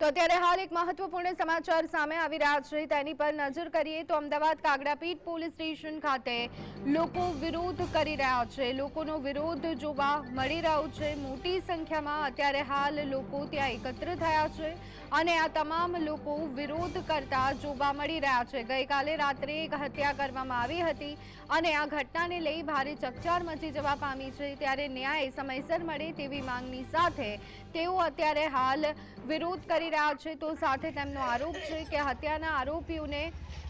તો અત્યારે હાલ એક મહત્વપૂર્ણ સમાચાર સામે આવી રહ્યા છે. તેની પર નજર કરીએ તો અમદાવાદ કાગડાપીઠ પોલીસ સ્ટેશન ખાતે લોકો વિરોધ કરી રહ્યા છે. લોકોનો વિરોધ જોવા મળી રહ્યો છે. મોટી સંખ્યામાં અત્યારે હાલ લોકો ત્યાં એકત્ર થયા છે અને આ તમામ લોકો વિરોધ કરતા જોવા મળી રહ્યા છે. ગઈકાલે રાત્રે એક હત્યા કરવામાં આવી હતી અને આ ઘટનાને લઈ ભારે ચકચાર મચી જવા પામી છે. ત્યારે ન્યાય સમયસર મળે તેવી માંગની સાથે તેઓ અત્યારે હાલ વિરોધ કરી રહ્યા છે તો સાથે તેમનો આરોપ છે કે હત્યાના આરોપીઓને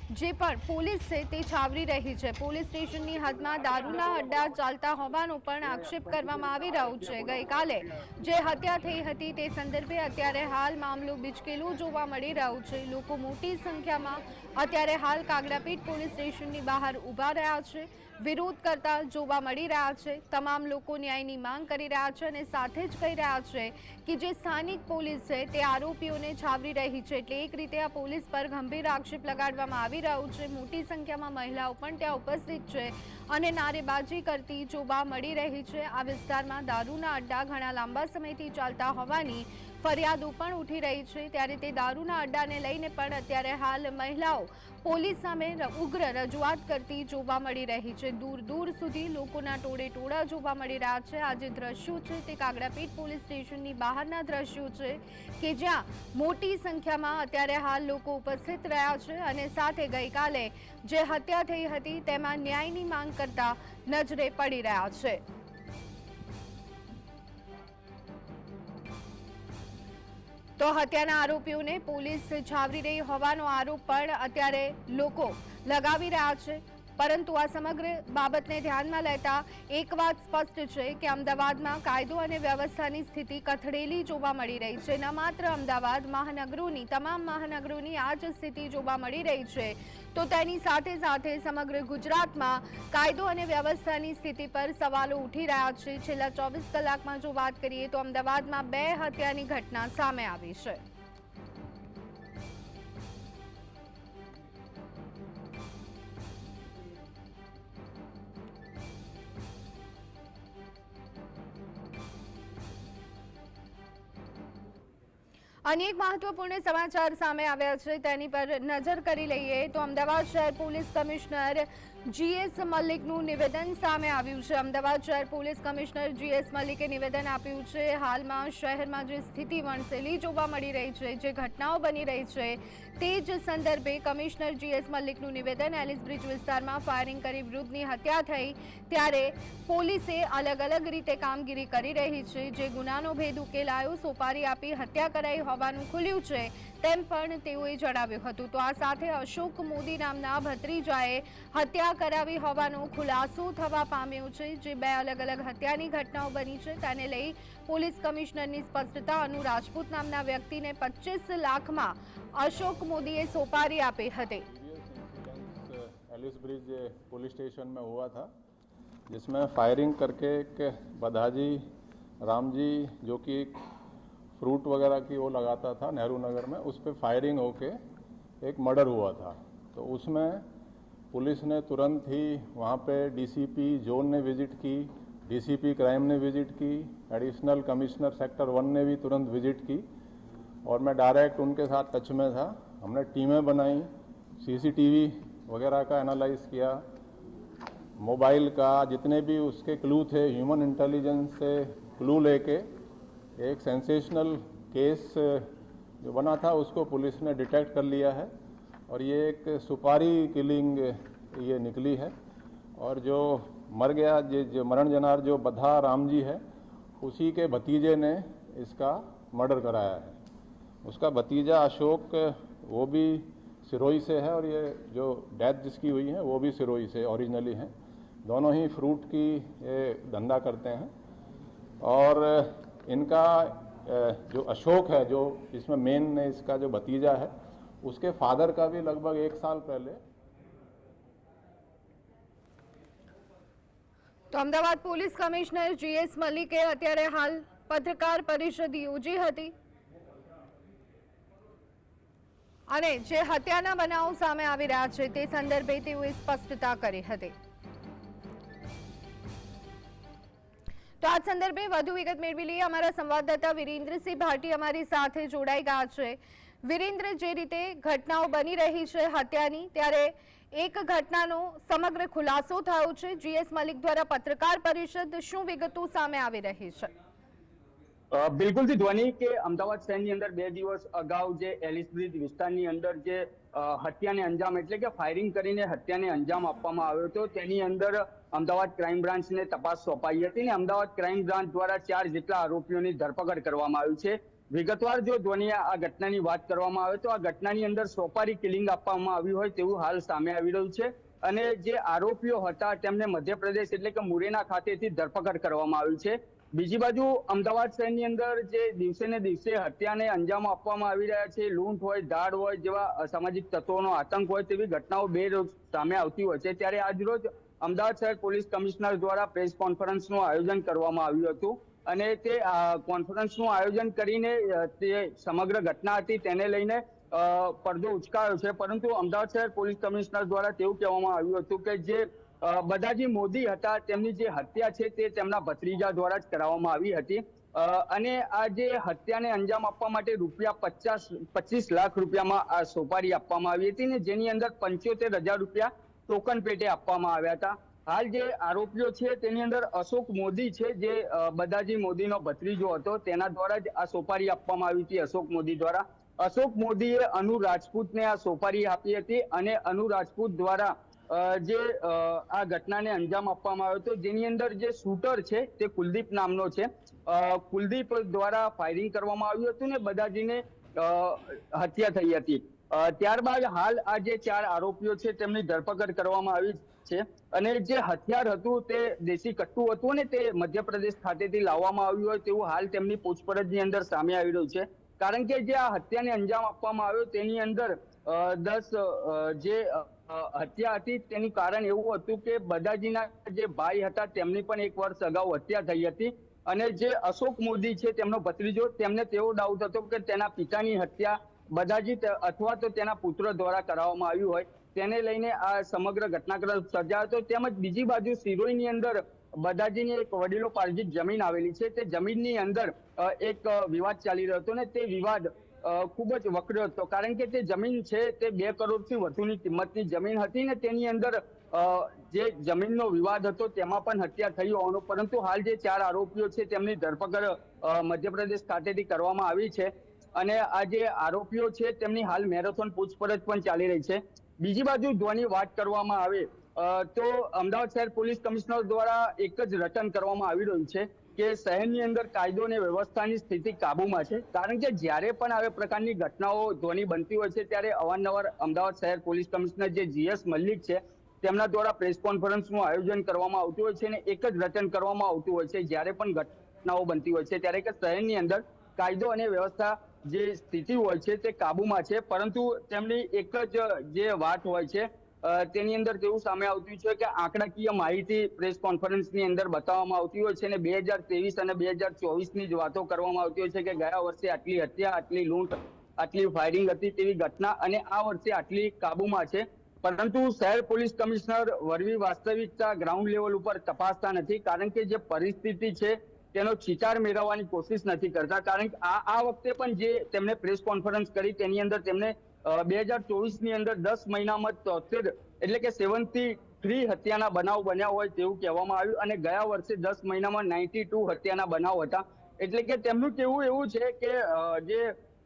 જે પણ પોલીસ છે તે છાવરી રહી છે. પોલીસ સ્ટેશનની હદમાં દારૂના અડ્ડા ચાલતા હોવાનો પણ આક્ષેપ કરવામાં આવી રહ્યો છે. ગઈકાલે જે હત્યા થઈ હતી તે સંદર્ભે અત્યારે હાલ મામલો બિચકેલો જોવા મળી રહ્યો છે. લોકો મોટી સંખ્યામાં અત્યારે હાલ કાગડાપીઠ પોલીસ સ્ટેશનની બહાર ઊભા રહ્યા છે. વિરોધ કરતા જોવા મળી રહ્યા છે. તમામ લોકો ન્યાયની માંગ કરી રહ્યા છે અને સાથે જ કહી રહ્યા છે કે જે સ્થાનિક પોલીસ છે તે આરોપીઓને છાવરી રહી છે. એટલે એક રીતે આ પોલીસ પર ગંભીર આક્ષેપ લગાડવામાં આવી રહ્યું છે. મોટી સંખ્યામાં મહિલાઓ પણ ત્યાં ઉપસ્થિત છે અને નારેબાજી કરતી જોવા મળી રહી છે. આ વિસ્તારમાં દારૂના અડ્ડા ઘણા લાંબા સમયથી ચાલતા હોવાની ફરિયાદો પણ ઉઠી રહી છે. ત્યારે તે દારૂના અડ્ડાને લઈને પણ અત્યારે હાલ મહિલાઓ પોલીસ સામે ઉગ્ર રજૂઆત કરતી જોવા મળી રહી છે. દૂર દૂર સુધી લોકોના ટોળે ટોળા જોવા મળી રહ્યા છે. આ જે દ્રશ્યો છે તે કાગડાપીઠ પોલીસ સ્ટેશનની બહારના દ્રશ્યો છે કે જ્યાં મોટી સંખ્યામાં અત્યારે હાલ લોકો ઉપસ્થિત રહ્યા છે અને સાથે ગઈકાલે જે હત્યા થઈ હતી તેમાં ન્યાયની માંગ કરતા નજરે પડી રહ્યા છે. તો હત્યાના આરોપીઓને પોલીસ છાવરી રહી હોવાનો આરોપ પણ અત્યારે લોકો લગાવી રહ્યા છે. પરંતુ આ સમગ્ર બાબતને ધ્યાનમાં લેતા એક વાત સ્પષ્ટ છે કે અમદાવાદમાં કાયદો અને વ્યવસ્થાની સ્થિતિ કથળેલી જોવા મળી રહી છે. ન માત્ર અમદાવાદ, મહાનગરોની, તમામ મહાનગરોની આ જ સ્થિતિ જોવા મળી રહી છે. તો તેની સાથે સાથે સમગ્ર ગુજરાતમાં કાયદો અને વ્યવસ્થાની સ્થિતિ પર સવાલો ઉઠી રહ્યા છે. છેલ્લા ચોવીસ કલાકમાં જો વાત કરીએ તો અમદાવાદમાં બે હત્યાની ઘટના સામે આવી છે. અનેક મહત્વપૂર્ણ સમાચાર સામે આવ્યા છે, તેની પર નજર કરી લઈએ તો અમદાવાદ શહેર પોલીસ કમિશનર જીએસ મલિકનું નિવેદન સામે આવ્યું છે. અમદાવાદ શહેર પોલીસ કમિશનર જીએસ મલિકે નિવેદન આપ્યું છે, હાલમાં શહેરમાં જે સ્થિતિ વણસેલી જોવા મળી રહી છે, જે ઘટનાઓ બની રહી છે, તે જ સંદર્ભે કમિશનર જીએસ મલિકનું નિવેદન એલિસ બ્રિજ વિસ્તારમાં ફાયરિંગ કરી વૃદ્ધની હત્યા થઈ, ત્યારે પોલીસે અલગ અલગ રીતે કામગીરી કરી રહી છે. જે ગુનાનો ભેદ ઉકેલાયો, સોપારી આપી હત્યા કરાઈ હોવાનું ખુલ્યું છે તેમ પણ તેઓએ જણાવ્યું હતું તો આ સાથે અશોક મોદી નામના ભત્રીજાએ હત્યા કરાવી હોવાનો ખુલાસો થવા પામ્યો છે જે બે અલગ અલગ હત્યાની ઘટનાઓ બની છે તેને લઈ પોલીસ કમિશનરની સ્પષ્ટતા અનુ રાજપૂત નામના વ્યક્તિને પચીસ લાખમાં અશોક મોદીએ સોપારી આપી હતી incidents Ellis bridge police station में हुआ था जिसमें फायरिंग करके एक बधाजी राम जी जो कि एक फ्रूट वगैरह की वो लगाता था नेहरू नगर में, उस पर फायरिंग होके एक मर्डर हुआ था। तो उसमें पुलिस ने तुरंत ही वहाँ पे डीसीपी जोन ने विज़िट की डीसीपी क्राइम ने विज़िट की, एडिशनल कमिश्नर सेक्टर वन ने भी तुरंत विज़िट की और मैं डायरेक्ट उनके साथ टच में था। हमने टीमें बनाई सीसीटीवी वगैरह का एनालाइज किया, मोबाइल का, जितने भी उसके क्लू थे, ह्यूमन इंटेलिजेंस से क्लू लेके एक सेंसेशनल केस जो बना था, उसको पुलिस ने डिटेक्ट कर लिया है और ये एक सुपारी किलिंग ये निकली है। और जो मर गया, जे मरण जनार, जो बधा राम जी है, उसी के भतीजे ने इसका मर्डर कराया है। उसका भतीजा अशोक वो भी सिरोही से है और ये जो डेथ जिसकी हुई है, वो भी सिरोही से ओरिजिनली हैं। दोनों ही फ्रूट की ये धंधा करते हैं। और इनका अ, जो अशोक है जो इसमें मेन इसका जो भतीजा है उसके फादर का भी लगभग एक साल पहले તો અમદાવાદ પોલીસ કમિશનર જીએસ મલિકે અત્યારે હાલ પત્રકાર પરિષદ યોજી હતી અને જે હત્યાના બનાવો સામે આવી રહ્યા છે તે સંદર્ભે તેઓએ સ્પષ્ટતા કરી હતી તો આ સંદર્ભે વધુ વિગત મેળવી લઈએ. અમારા સંવાદદાતા વિરેન્દ્રસિંહ ભાટી અમારી સાથે જોડાઈ ગયા છે. વિરેન્દ્ર, જે રીતે ઘટનાઓ બની રહી છે હત્યાની, ત્યારે એક ઘટનાનો સમગ્ર ખુલાસો થયો છે. જીએસ મલિક દ્વારા પત્રકાર પરિષદ શું વિગતો સામે આવી રહી છે? બિલકુલથી ધ્વની કે અમદાવાદ શહેરની અંદર બે દિવસ અગાઉ જે એલિસ વિસ્તારની અંદર જે હત્યાને અંજામ એટલે કે ફાયરિંગ કરીને હત્યાને અંજામ આપવામાં આવ્યો હતો. તેની અંદર અમદાવાદ ક્રાઇમ બ્રાન્ચને તપાસ સોંપાઈ હતી ને અમદાવાદ ક્રાઇમ બ્રાન્ચ દ્વારા ચાર જેટલા આરોપીઓની ધરપકડ કરવામાં આવી છે. વિગતવાર જો ધ્વની આ ઘટનાની વાત કરવામાં આવે તો આ ઘટનાની અંદર સોપારી કિલિંગ આપવામાં આવ્યું હોય તેવું હાલ સામે આવી રહ્યું છે. અને જે આરોપીઓ હતા તેમને મધ્યપ્રદેશ એટલે કે મુરેના ખાતેથી ધરપકડ કરવામાં આવી છે. બીજી બાજુ અમદાવાદ શહેરની અંદર જે દિવસે ને દિવસે હત્યાને અંજામ આપવામાં આવી રહ્યા છે, લૂંટ હોય, ધાડ હોય જેવા અસામાજિક તત્વોનો આતંક હોય તેવી ઘટનાઓ બે રોજ સામે આવતી હોય છે. ત્યારે આજ રોજ અમદાવાદ શહેર પોલીસ કમિશનર દ્વારા પ્રેસ કોન્ફરન્સનું આયોજન કરવામાં આવ્યું હતું અને તે કોન્ફરન્સનું આયોજન કરીને તે સમગ્ર ઘટના હતી તેને લઈને પડદો ઉચકાયો છે. પરંતુ અમદાવાદ શહેર પોલીસ કમિશનર દ્વારા તેવું કહેવામાં આવ્યું હતું કે જે અ, બધાજી મોદી હતા તેમની જે હત્યા છે તે તેમના ભત્રીજા દ્વારા જ કરાવવામાં આવી હતી. અને આ જે હત્યાને અંજામ આપવા માટે રૂપિયા પચાસ પચીસ લાખ રૂપિયામાં આ સોપારી આપવામાં આવી હતી ને જેની અંદર પંચોતેર હજાર રૂપિયા ટોકન પેટે આપવામાં આવ્યા હતા. હાલ જે આરોપીઓ છે તેની અંદર અશોક મોદી છે જે બધાજી મોદીનો ભત્રીજો હતો તેના દ્વારા જ આ સોપારી આપવામાં આવી હતી અશોક મોદી દ્વારા. અશોક મોદીએ અનુ રાજપૂતને આ સોપારી આપી હતી અને અનુ રાજપૂત દ્વારા જે આ ઘટનાને અંજામ આપવામાં આવ્યો હતો, જેની અંદર જે શૂટર છે તે કુલદીપ નામનો છે. કુલદીપ દ્વારા ફાયરિંગ કરવામાં આવ્યું હતું ને બદાજીને હત્યા થઈ હતી. ત્યારબાદ હાલ આ જે ચાર આરોપીઓ છે તેમની ધરપકડ કરવામાં આવી છે અને જે હથિયાર હતું તે દેશી કટ્ટુ હતું ને તે મધ્યપ્રદેશ ખાતેથી લાવવામાં આવ્યું હોય તેવું હાલ તેમની પૂછપરછની અંદર સામે આવી રહ્યું છે. કારણ કે જે આ હત્યાને અંજામ આપવામાં આવ્યો તેની અંદર દસ જે હત્યા હતી તેનું કારણ એવું હતું કે બદાજીના જે ભાઈ હતા તેમની પણ એક વર્ષ અગાઉ હત્યા થઈ હતી અને જે અશોક મોદી છે તેમનો ભત્રીજો તેમને તેવો ડાઉટ હતો કે તેના પિતાની હત્યા બદાજી અથવા તો તેના પુત્ર દ્વારા કરાવવામાં આવ્યું હોય તેને લઈને આ સમગ્ર ઘટનાક્રમ સર્જાયો હતો. તેમજ બીજી બાજુ સિરોહીની અંદર બદાજીની એક વડીલો પાર્જિત જમીન આવેલી છે. તે જમીનની અંદર એક વિવાદ ચાલી રહ્યો હતો ને તે વિવાદ ખૂબ જ વકર્યો હતો. કારણ કે તે જમીન છે તે બે કરોડથી વધુની કિંમતની જમીન હતી ને તેની અંદર જે જમીનનો વિવાદ હતો તેમાં પણ હત્યા થઈ હોવાનું, પરંતુ હાલ જે ચાર આરોપીઓ છે તેમની ધરપકડ મધ્યપ્રદેશ ખાતેથી કરવામાં આવી છે. અને આ જે આરોપીઓ છે તેમની હાલ મેરેથોન પૂછપરછ પણ ચાલી રહી છે. બીજી બાજુ ધ્વની વાત કરવામાં આવે તો અમદાવાદ શહેર પોલીસ કમિશનર દ્વારા એક જ રટન કરવામાં આવી રહ્યું છે. કે શહેરની અંદર કાયદો અને વ્યવસ્થાની સ્થિતિ કાબુમાં છે. કારણ કે જ્યારે પણ આવી પ્રકારની ઘટનાઓ ધ્વની બનતી હોય છે, ત્યારે અવારનવાર અમદાવાદ શહેર પોલીસ કમિશનર જે જીએસ મલ્લિક છે, તેમના દ્વારા પ્રેસ કોન્ફરન્સનું આયોજન કરવામાં આવતું હોય છે અને એક જ રટન કરવામાં આવતું હોય છે. જ્યારે પણ ઘટનાઓ બનતી હોય છે, ત્યારે કે શહેરની અંદર કાયદો અને વ્યવસ્થા જે સ્થિતિ હોય છે, તે કાબુમાં છે. પરંતુ તેમની એક જ જે વાત હોય છે તેની અંદર તેવું સામે આવતું છે કે આંકડાકીય માહિતી પ્રેસ કોન્ફરન્સની અંદર બતાવવામાં આવતી હોય છે અને બે હજાર ત્રેવીસ અને બે હજાર ચોવીસની જ વાતો કરવામાં આવતી હોય છે કે ગયા વર્ષે આટલી હત્યા, આટલી લૂંટ, આટલી ફાયરિંગ હતી તેવી ઘટના અને આ વર્ષે આટલી કાબુમાં છે. પરંતુ શહેર પોલીસ કમિશનર વરવી વાસ્તવિકતા ગ્રાઉન્ડ લેવલ ઉપર તપાસતા નથી કારણ કે જે પરિસ્થિતિ છે તેનો ચિતાર મેળવવાની કોશિશ નથી કરતા. કારણ કે આ આ વખતે પણ જે તેમણે પ્રેસ કોન્ફરન્સ કરી તેની અંદર તેમણે બે હજાર ચોવીસની અંદર દસ મહિનામાં તોતેર એટલે કે સેવન્ટી થ્રી હત્યાના બનાવ બન્યા હોય તેવું કહેવામાં આવ્યું અને ગયા વર્ષે દસ મહિનામાં નાઇન્ટી ટુ હત્યાના બનાવ હતા. એટલે કે તેમનું કેવું એવું છે કે જે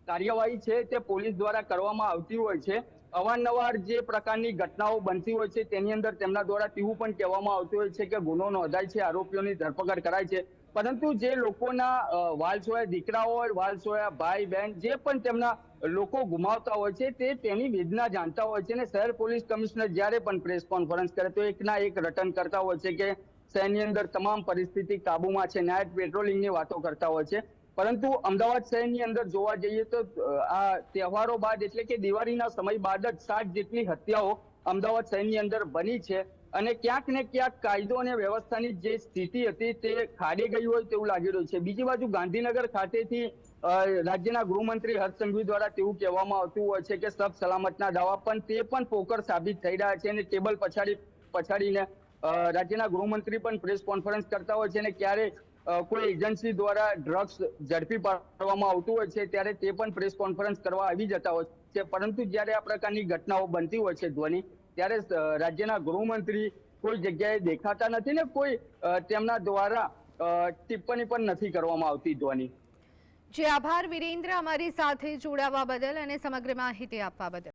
કાર્યવાહી છે તે પોલીસ દ્વારા કરવામાં આવતી હોય છે. અવારનવાર જે પ્રકારની ઘટનાઓ બનતી હોય છે તેની અંદર તેમના દ્વારા તેવું પણ કહેવામાં આવતું હોય છે કે ગુનો નોંધાય છે, આરોપીઓની ધરપકડ કરાય છે. પરંતુ જે લોકોના અ, વાલસોયા દીકરાઓ હોય વાલસોયા ભાઈ બહેન જે પણ તેમના લોકો ગુમાવતા હોય છે તે તેની વેદના જાણતા હોય છે અને શહેર પોલીસ કમિશનર જ્યારે પણ પ્રેસ કોન્ફરન્સ કરે તો એકના એક રટન કરતા હોય છે કે શહેરની અંદર તમામ પરિસ્થિતિ કાબુમાં છે નાઇટ પેટ્રોલિંગની વાતો કરતા હોય છે. પરંતુ અમદાવાદ શહેરની અંદર જોવા જઈએ તો આ તહેવારો બાદ એટલે કે દિવાળીના સમય બાદ જ સાત જેટલી હત્યાઓ અમદાવાદ શહેરની અંદર બની છે. અને ક્યાંક ને ક્યાંક કાયદો અને વ્યવસ્થાની જે સ્થિતિ હતી તે ખાડી ગઈ હોય તેવું લાગી રહ્યું છે. બીજી બાજુ ગાંધીનગર ખાતેથી રાજ્યના ગૃહમંત્રી હર્ષ સંઘવી દ્વારા તેવું કહેવામાં આવતું હોય છે કે સબ સલામતના દાવા, પણ તે પણ પોકર સાબિત થઈ રહ્યા છે અને ટેબલ પછાડી, પછાડીને રાજ્યના ગૃહમંત્રી પણ પ્રેસ કોન્ફરન્સ કરતા હોય છે અને ક્યારે કોઈ એજન્સી દ્વારા ડ્રગ્સ ઝડપી પાડવામાં આવતું હોય છે ત્યારે તે પણ પ્રેસ કોન્ફરન્સ કરવા આવી જતા હોય છે. પરંતુ જ્યારે આ પ્રકારની ઘટનાઓ બનતી હોય છે ધ્વની ત્યારે રાજ્યના ગૃહમંત્રી કોઈ જગ્યાએ દેખાતા નથી ને કોઈ તેમના દ્વારા ટિપ્પણી પણ નથી કરવામાં આવતી ધ્વની. જે આભાર, વિરેન્દ્ર, અમારી સાથે જોડાવા બદલ અને સમગ્ર માહિતી આપવા બદલ.